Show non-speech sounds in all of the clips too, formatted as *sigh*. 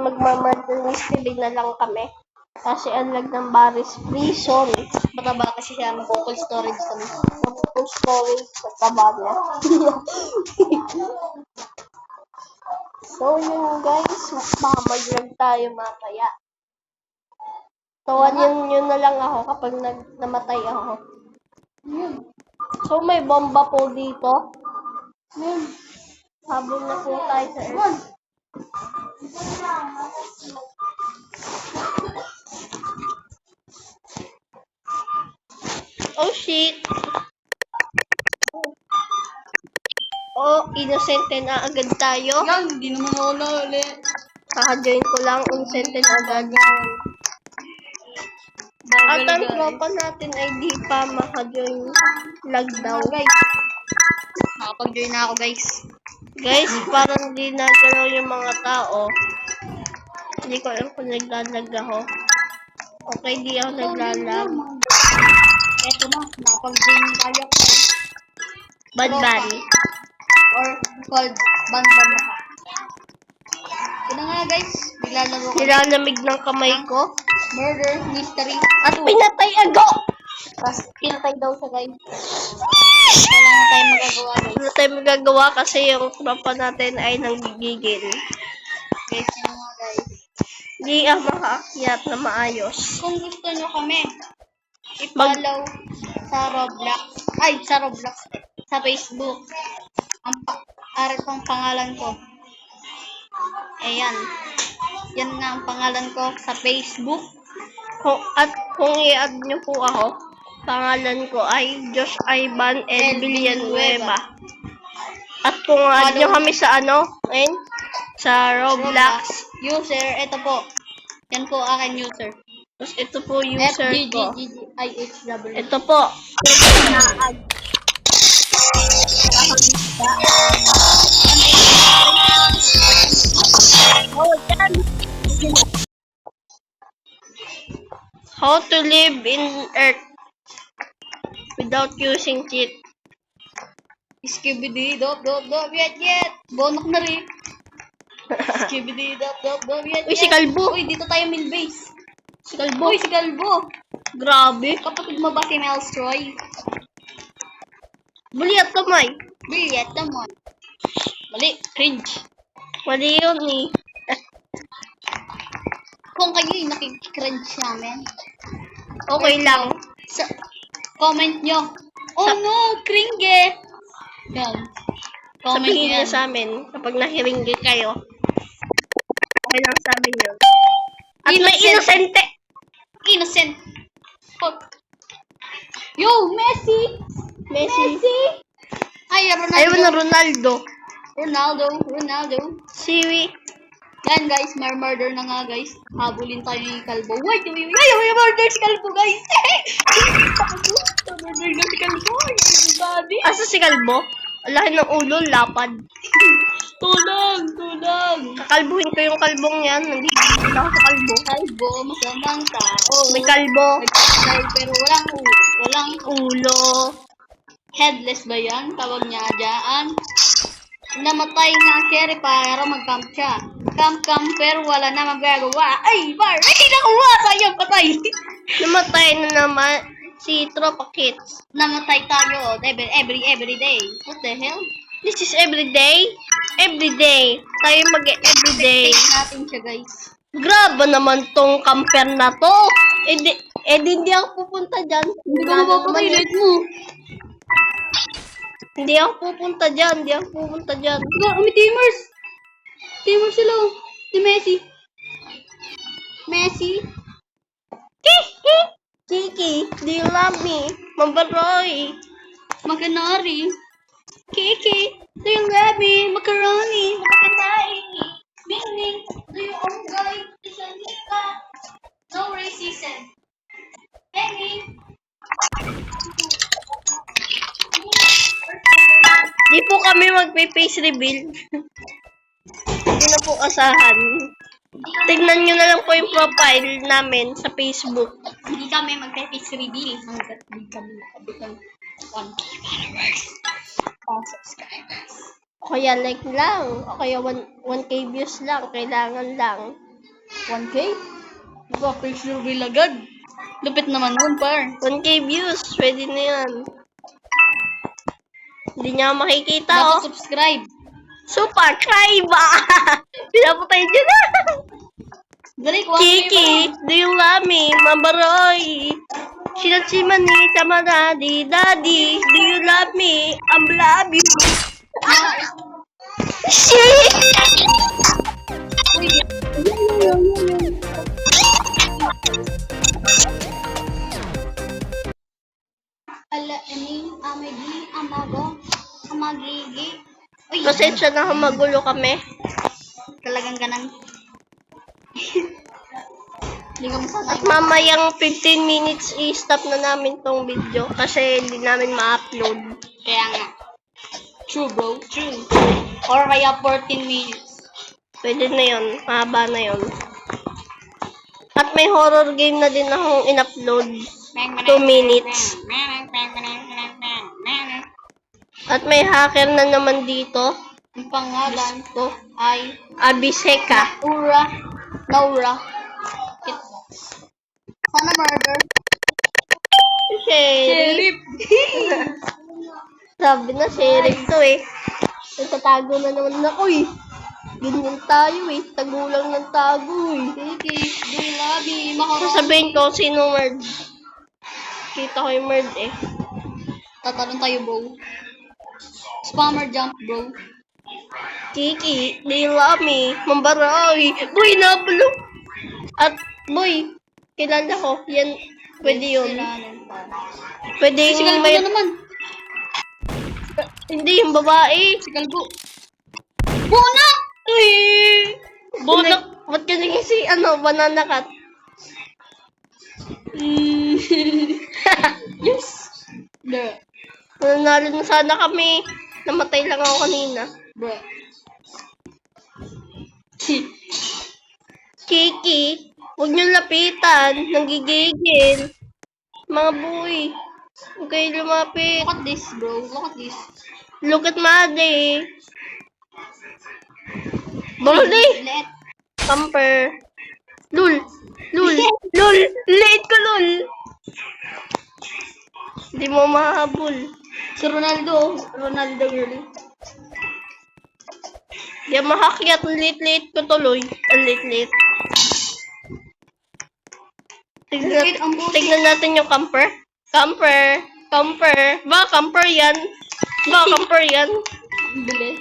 magmamadaling TV na lang kami. Kasi ang lag ng Baris Prison. Mataba kasi siya mag-cold storage kami. Full storage sa taba niya. *laughs* so yun guys, baka mag-vlog tayo mamaya. Tawanin nyo na lang ako kapag nag namatay ako. So may bomba po dito. Habol na po tayo sa earth. Oh shit! Oh, innocente na agad tayo. Yan, hindi naman ako na ulit. Kaka-join ko lang, innocente na agad. At ang tropa natin ay di pa maka-join lag daw. Guys, nakapag-join na ako guys. Guys, parang di nagalaw yung mga tao. Hindi ko alam kung naglalag ako. Okay, di ako naglalag. Eto na, nakapag-join tayo ko. Bad Bunny. Or called Ban Ban na ka. Ito nga guys, naglalaro ko. Nilalamig ng kamay ko. Murder Mystery At pinatay ako! Pinatay daw siya guys. Wala na tayong magagawa guys. Ano tayo magagawa kasi yung tropa natin ay nanggigigil. Guys, yun nga guys. Hindi ako makaakyat na maayos. Kung gusto nyo kami, i-follow sa Roblox. Ay, sa Roblox. Sa Facebook. Ang pa aral kong pangalan ko. Ayan. Yan nga ang pangalan ko sa Facebook. Kung, at kung i-add nyo po ako, pangalan ko ay Josh Ivan El Villanueva. At kung add nyo kami sa ano, ayun, sa Roblox. User, ito po. Yan po akin user. Tapos ito po user ko. FGGGIHW. Ito po. How to live in Earth without using cheat. Skibidi dop dop dop yet yet. Bonok na rin. *laughs* Skibidi dop dop dop yet Uy, si yet. Kalbo. Uy, dito tayo min base. Si Kalbo. Uy, si Galbo. Grabe. Kapatid mo ba si Melstroy? Muli at kamay. Bilyet naman. Mali, cringe. Mali yun eh. Kung kayo yung nakikicringe namin, Okay lang. sa comment nyo. Oh Sa- no, cringe! Yan. Comment Sabihin nyo niyo yan. sa amin kapag nahiringgi kayo. Okay lang sa amin yun. At may Innocent. inosente. Innocent. Fuck. Yo, Messi! Messi. Ay, Ronaldo. Ayaw na Ronaldo. Ronaldo, Ronaldo. Siwi. Yan guys, may murder na nga guys. Habulin tayo ni Kalbo. Wait, wait, wait, may murder si Kalbo guys. murder na si Kalbo. Everybody. Asa si Kalbo? Laki ng ulo, lapad. Tulong, tulong. Kakalbuhin ko yung kalbong yan. Nandito ako sa kalbo. Kalbo, masamang tao. May kalbo. Nagpapalay, pero walang u- walang Ulo. headless ba yan? Tawag niya dyan. Namatay nga Kerry para mag-camp siya. Camp camp pero wala na magagawa. Ay, bar! Ay, nakuha! Sayang, patay! *laughs* Namatay na naman si Tropa Kids. Namatay tayo every, every, every day. What the hell? This is everyday. Everyday. Tayo mag-everyday. Take natin siya, guys. Grabe naman tong camper na to. Eh di, eh di hindi ako pupunta dyan. Hindi ka mapapatay, let mo. Hindi ako pupunta dyan. Hindi ako pupunta dyan. Ito, may teamers! Teamers sila, oh. Si Messi. Messi? Kiki! Kiki, do you love me? Mabaroy. Maganari. Kiki, do you love me? Macaroni. Makanai. Kami magpe-face reveal. Hindi na po asahan. Tignan nyo na lang po yung profile namin sa Facebook. Hindi kami magpe-face reveal hanggat hindi kami nakabitan 1k followers. Or subscribers. O kaya like lang. O kaya 1, 1k views lang. Kailangan lang. 1K? Diba, page reveal agad. Lupit naman nun, par. 1k views, pwede na yan. Hindi niya makikita, Dapat oh. subscribe. Super Kaiba! *laughs* Pinapatay niyo na! Dali, 1K Kiki, do you love me? Mabaroy! Shinachi-mani, tamaradi, daddy, do you love me? I'm love you. *laughs* Shit! Ini, amagi, amago, amagigi. Uy, Pasensya na kung magulo kami. talagang ganang. *laughs* Hindi ka masanay. At mamayang 15 minutes i-stop na namin tong video kasi hindi namin ma-upload. Kaya nga. True, bro. True. Or kaya 14 minutes. Pwede na yun. Mahaba na yun. At may horror game na din akong in-upload. 2 minutes. At may hacker na naman dito. Ang pangalan ko ay Abiseka. Ura. Naura. It. Sana murder. Sheriff. *laughs* Sabi na, sheriff to eh. Nagtatago na naman na, uy. Ganyan tayo eh. Tagulang ng tago eh. Sige, do. Makarami. Sasabihin ko sino merd. Kita ko yung merd eh. Tatalon tayo, bro. Spammer jump, bro. Kiki, you love me? Mambaroy. Boy, nablo. At, boy, kilala ko. Yan, pwede yun. Pwede yung Kalbo may... na naman. Hindi, yung babae. Si Kalbo. Bona! Uy! Bonak. Ba't kasi si, ano, banana cat? *laughs* yes! The. Nanalo na sana kami. Namatay lang ako kanina. Bro. Kiki, huwag niyo lapitan. Nanggigigil. Mga boy. Huwag kayo lumapit. Look at this, bro. Look at this. Look at Madi. Baldi. Camper. Lul. Lul. Lul. Late ko, lul. Hindi mo mahabol. Si Ronaldo. Ronaldo girl. Di makakyat. Late-late ko tuloy. Ang late-late. Tignan, tignan natin yung camper. Camper. Camper. Ba, camper yan. Ba, camper yan.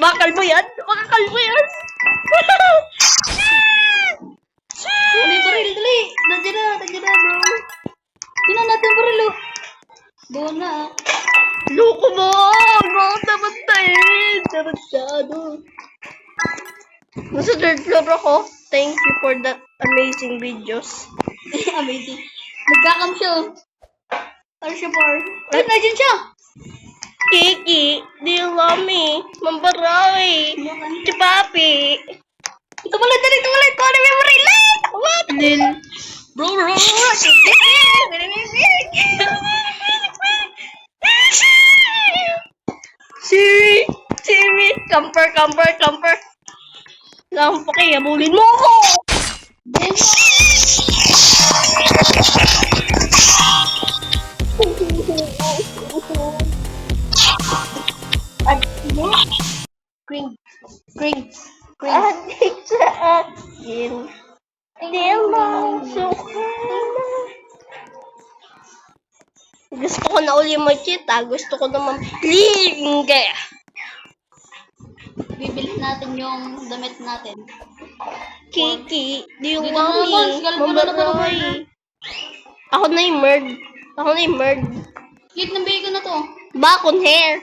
Ba, kalbo yan. Baka kalbo yan. *laughs* Dali, baril, dali. Nandiyan na, nandiyan na, bro. Tingnan natin, baril, oh. Bona. Loko mo! Bakit naman tayo? Tarantado. Nasa third floor ako. Thank you for that amazing videos. *laughs* Amazing. Nagkakam siya. oh. Ano siya, par? Ay, nandiyan siya. Kiki, do you love me? Mambaray. Si Papi. Ito pala, din. Bro, bro, Siri, Siri, camper, camper, camper. Lampo kayo, bulin mo ko! Green, green, green. Ah, Adik sa. Lang suka Gusto ko na uli mag-cheat Gusto ko naman plinga. Bibili natin yung damit natin. Kiki, do you Dito want naman, me? sigal mo na naman. Ako na yung merd. Ako na yung merd. Cute ng bacon na to. Bacon hair.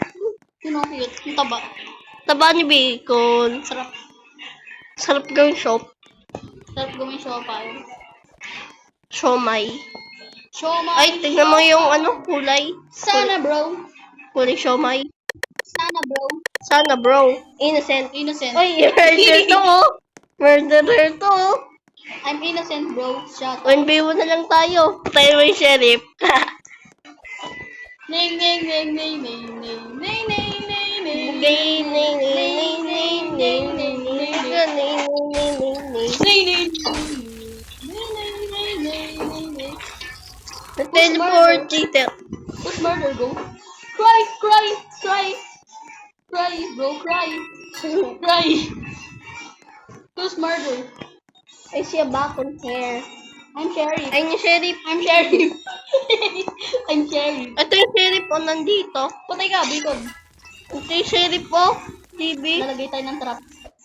Sino cute? Ang taba. Taba ni bacon. Sarap. Sarap gawin shop. Sarap gawin siopay. Siomay. Siomay. Ay, tignan mo yung ano, kulay. Sana, bro. Kulay siomay. Sana, bro. Sana, bro. Innocent. Innocent. Ay, murder to, oh. Murderer to, oh. I'm innocent, bro. Shut up. 1v1 na lang tayo. Tayo yung sheriff. *laughs* Ning, ning, ning, ning, ning, ning, ning, ning, ning, Teleport detail. Put murder, go. Cry, cry, cry. Cry, go, cry. Cry. Who's murder? I see a back on hair. I'm sheriff. I'm sheriff. I'm sheriff. I'm sheriff. Ito yung sheriff po nandito. Patay ka, bigod. Yung sheriff oh. TV. Lalagay tayo ng trap.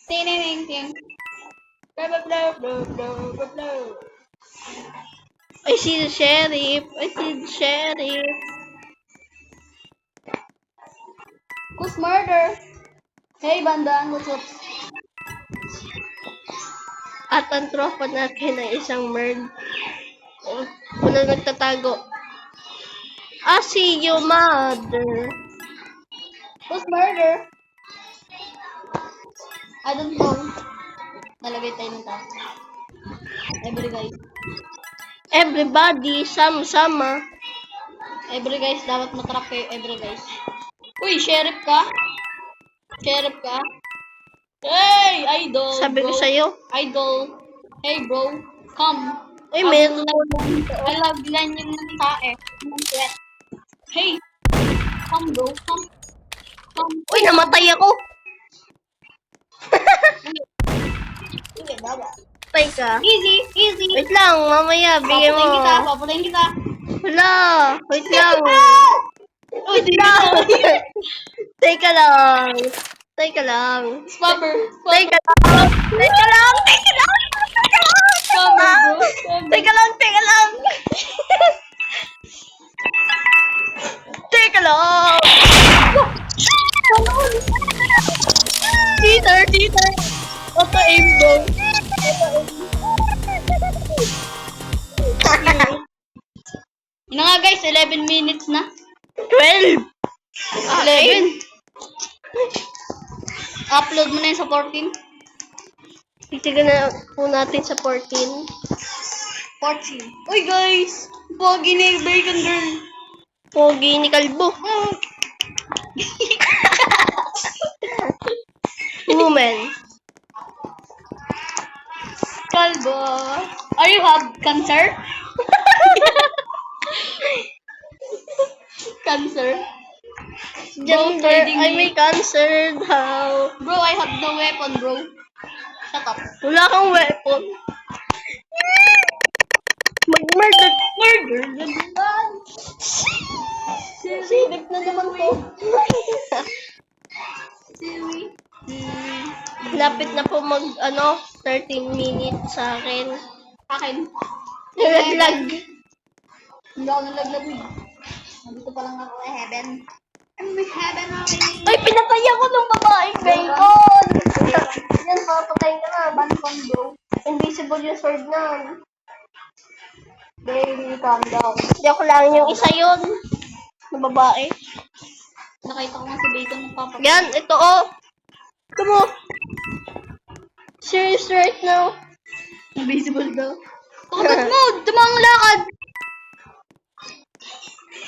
Ting, ting. Blah, blah, blah, blah, blah, blah, blah. I see the sheriff. I see the sheriff. Who's murder? Hey, Bandan, what's up? At ang tropa natin ay isang merd. Oh, Wala nagtatago. I see you, mother. Who's murder? I don't know. Nalagay tayo ng trap. Every guys. Everybody, sama-sama. Every guys, dapat matrap kayo. Every guys. Uy, sheriff ka? Sheriff ka? Hey, idol. Sabi ko bro. sa'yo. Idol. Hey, bro. Come. Ay, I meron. love- I love ganyan ng tae. Hey. Come, bro. Come. Uy, namatay ako. Patay ka. Easy, easy. Wait lang, mamaya, bigyan Papatayin kita, mo. papatayin kita. Wala. Wait lang. *laughs* Wait lang. *laughs* Teka lang. Teka lang. Spammer. Teka lang. Teka lang. Teka lang. Spammer. Spammer. Teka lang. Teka lang. *laughs* Teka lang. Cheater, cheater. Auto aim bro. Yun na nga guys, 11 minutes na. 12. Ah, 11. Upload mo na yun sa 14. Titigan na po natin sa 14. 14. Uy guys! Pogi ni Bacon Girl. Pogi ni Kalbo. *laughs* Woman. Kalbo. Are you have cancer? *laughs* cancer? Trading I may cancer daw. Bro, I have no weapon, bro. Shut up. Wala kang weapon. Mag-murder. Murder. naman. Silip na naman. Hmm. Lapit na po mag, ano, 13 minutes sa akin. Akin. Nalaglag. Hindi ako nalaglag eh. Nandito pa lang ako eh, heaven. I'm with heaven already. Ay, pinatay ako ng babaeng bacon! *laughs* Yan, papatayin ka na. Bankon, bro. Invisible yung sword na. Baby, calm down. Hindi ako lang yung isa yun. Na babae. Nakita ko nga si Bacon ng papa. Yan, ito oh. Come on. Serious right now. Invisible daw. Combat mode! Tumang lakad!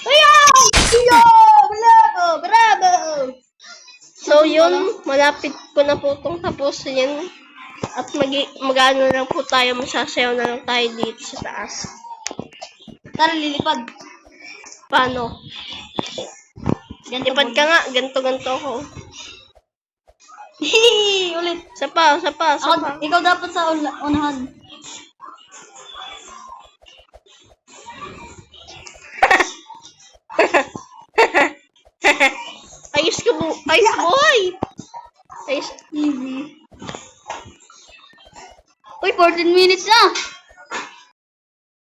Ayaw! Yo! Bravo! Bravo! So yun, malapit ko na po itong tapusin. At mag mag-ano lang po tayo, masasayaw na lang tayo dito sa taas. Tara, lilipad. Paano? Ganito Lipad ka nga, ganto-ganto ako. Ulit. Sa pa, sa pa, sa pa. Ako, ikaw dapat sa una- unahan. *laughs* Ayos ka bu ayos boy! Ayos. Easy. Uy, 14 minutes na!